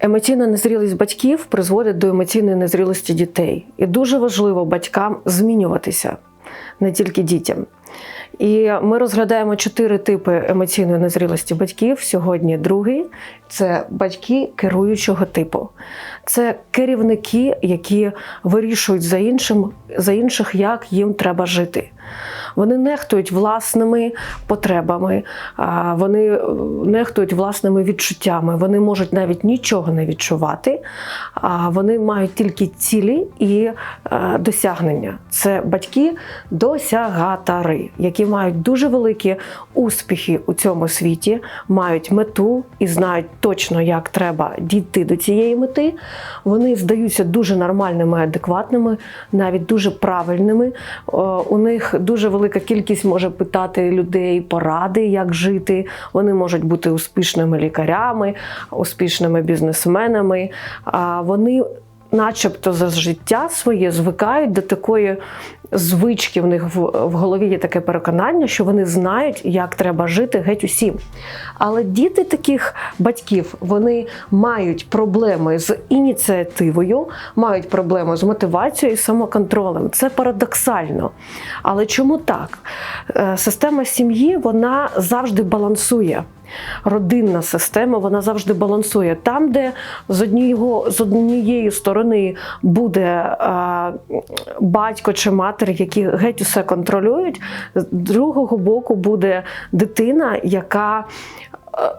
Емоційна незрілість батьків призводить до емоційної незрілості дітей. І дуже важливо батькам змінюватися, не тільки дітям. І ми розглядаємо чотири типи емоційної незрілості батьків. Сьогодні другий це батьки керуючого типу. Це керівники, які вирішують за іншим, за інших, як їм треба жити. Вони нехтують власними потребами, вони е, нехтують власними відчуттями. Вони можуть навіть нічого не відчувати, а вони мають тільки цілі і е, досягнення. Це батьки досягатари, які мають дуже великі успіхи у цьому світі, мають мету і знають точно, як треба дійти до цієї мети. Вони здаються дуже нормальними, адекватними, навіть дуже правильними. У них дуже велика кількість може питати людей поради, як жити. Вони можуть бути успішними лікарями, успішними бізнесменами. Вони, начебто, за життя своє звикають до такої. Звички в них в, голові є таке переконання, що вони знають, як треба жити геть усім. Але діти таких батьків вони мають проблеми з ініціативою, мають проблеми з мотивацією і самоконтролем. Це парадоксально. Але чому так? Е, Система сім'ї вона завжди балансує. Родинна система вона завжди балансує там, де з однієї, з однієї сторони буде е, батько чи матір, які геть усе контролюють, з другого боку буде дитина, яка е,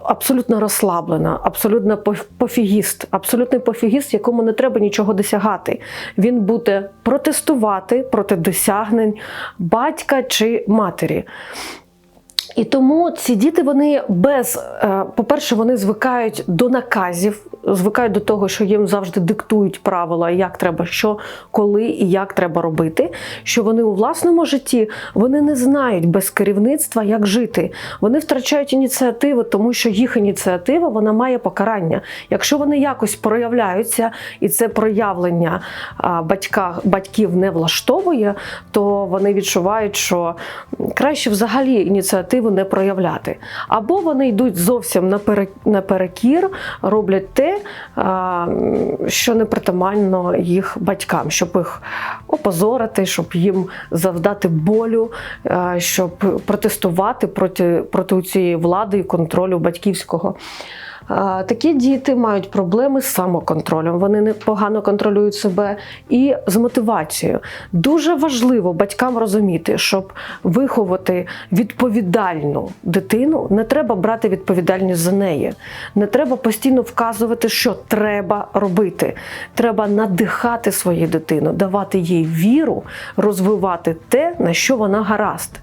абсолютно розслаблена, абсолютно поф- пофігіст, абсолютний пофігіст, якому не треба нічого досягати. Він буде протестувати проти досягнень батька чи матері. І тому ці діти вони без, е, по-перше, вони звикають до наказів, звикають до того, що їм завжди диктують правила, як треба, що, коли і як треба робити. Що вони у власному житті вони не знають без керівництва, як жити. Вони втрачають ініціативу, тому що їх ініціатива вона має покарання. Якщо вони якось проявляються, і це проявлення батька, батьків не влаштовує, то вони відчувають, що краще взагалі ініціативу не проявляти. Або вони йдуть зовсім напере- наперекір, роблять те, що не притаманно їх батькам, щоб їх опозорити, щоб їм завдати болю, щоб протестувати проти, проти цієї влади і контролю батьківського. Такі діти мають проблеми з самоконтролем, вони не погано контролюють себе і з мотивацією. Дуже важливо батькам розуміти, щоб виховати відповідальну дитину, не треба брати відповідальність за неї. Не треба постійно вказувати, що треба робити. Треба надихати свою дитину, давати їй віру, розвивати те, на що вона гаразд.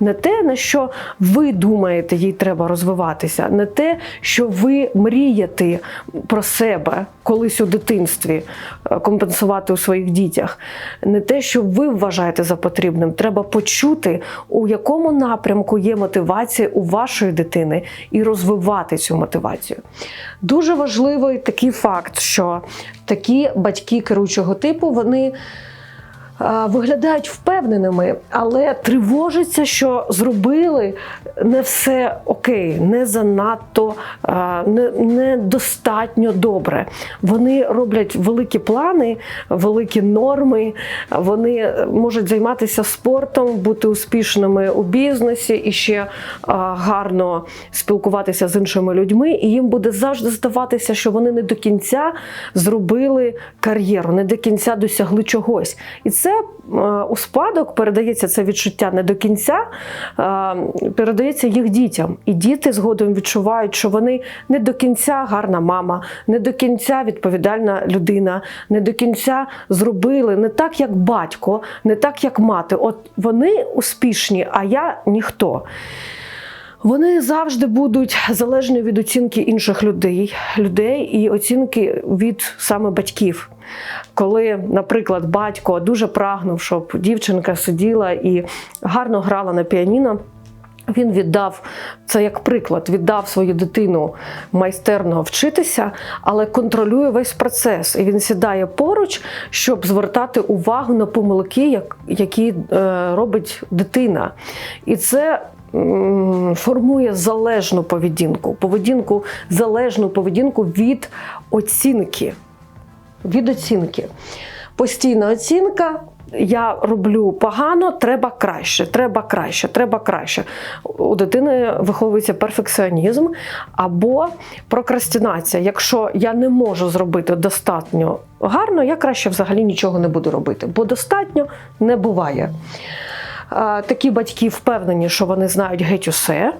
Не те, на що ви думаєте, їй треба розвиватися, не те, що ви мрієте про себе колись у дитинстві е, компенсувати у своїх дітях, не те, що ви вважаєте за потрібним. Треба почути, у якому напрямку є мотивація у вашої дитини, і розвивати цю мотивацію. Дуже важливий такий факт, що такі батьки керуючого типу вони виглядають впевненими, але тривожаться, що зробили не все окей, не занадто, не, недостатньо добре. Вони роблять великі плани, великі норми, вони можуть займатися спортом, бути успішними у бізнесі і ще гарно спілкуватися з іншими людьми. І їм буде завжди здаватися, що вони не до кінця зробили кар'єру, не до кінця досягли чогось. І це е, у спадок передається це відчуття не до кінця, е, передається їх дітям. І діти згодом відчувають, що вони не до кінця гарна мама, не до кінця відповідальна людина, не до кінця зробили не так, як батько, не так, як мати. От вони успішні, а я ніхто. Вони завжди будуть залежні від оцінки інших людей, людей і оцінки від саме батьків. Коли, наприклад, батько дуже прагнув, щоб дівчинка сиділа і гарно грала на піаніно. Він віддав це як приклад, віддав свою дитину майстерно вчитися, але контролює весь процес. І він сідає поруч, щоб звертати увагу на помилки, які е, робить дитина. І це формує залежну поведінку, поведінку, залежну поведінку від оцінки. Від оцінки. Постійна оцінка. Я роблю погано, треба краще, треба краще, треба краще. У дитини виховується перфекціонізм або прокрастинація. Якщо я не можу зробити достатньо гарно, я краще взагалі нічого не буду робити, бо достатньо не буває. Такі батьки впевнені, що вони знають геть усе.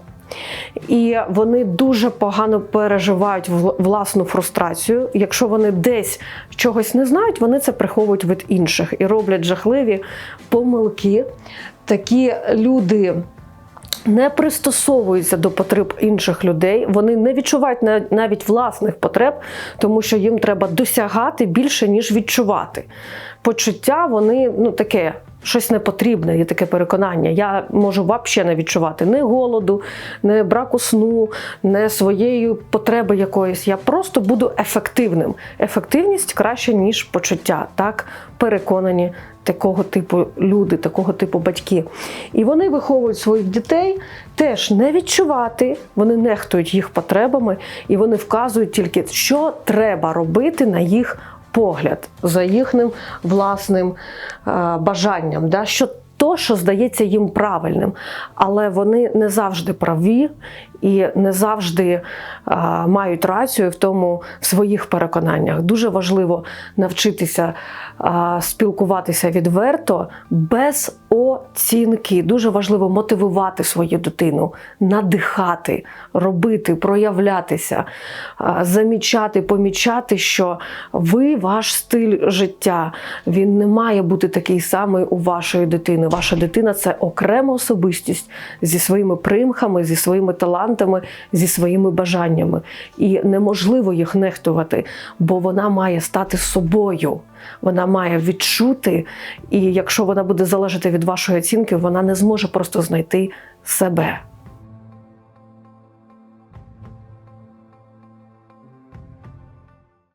І вони дуже погано переживають власну фрустрацію. Якщо вони десь чогось не знають, вони це приховують від інших і роблять жахливі помилки. Такі люди не пристосовуються до потреб інших людей, вони не відчувають навіть власних потреб, тому що їм треба досягати більше, ніж відчувати. Почуття вони ну таке. Щось непотрібне, є таке переконання. Я можу взагалі не відчувати ні голоду, ні браку сну, ні своєї потреби якоїсь. Я просто буду ефективним. Ефективність краще, ніж почуття. Так переконані такого типу люди, такого типу батьки. І вони виховують своїх дітей теж не відчувати, вони нехтують їх потребами, і вони вказують тільки, що треба робити на їх погляд, за їхнім власним е, бажанням. Да? Що то, що здається їм правильним, але вони не завжди праві і не завжди а, мають рацію в тому в своїх переконаннях. Дуже важливо навчитися а, спілкуватися відверто без оцінки. Дуже важливо мотивувати свою дитину, надихати, робити, проявлятися, а, замічати, помічати, що ви ваш стиль життя. Він не має бути такий самий у вашої дитини. Ваша дитина це окрема особистість зі своїми примхами, зі своїми талантами, зі своїми бажаннями. І неможливо їх нехтувати, бо вона має стати собою. Вона має відчути, і якщо вона буде залежати від вашої оцінки, вона не зможе просто знайти себе.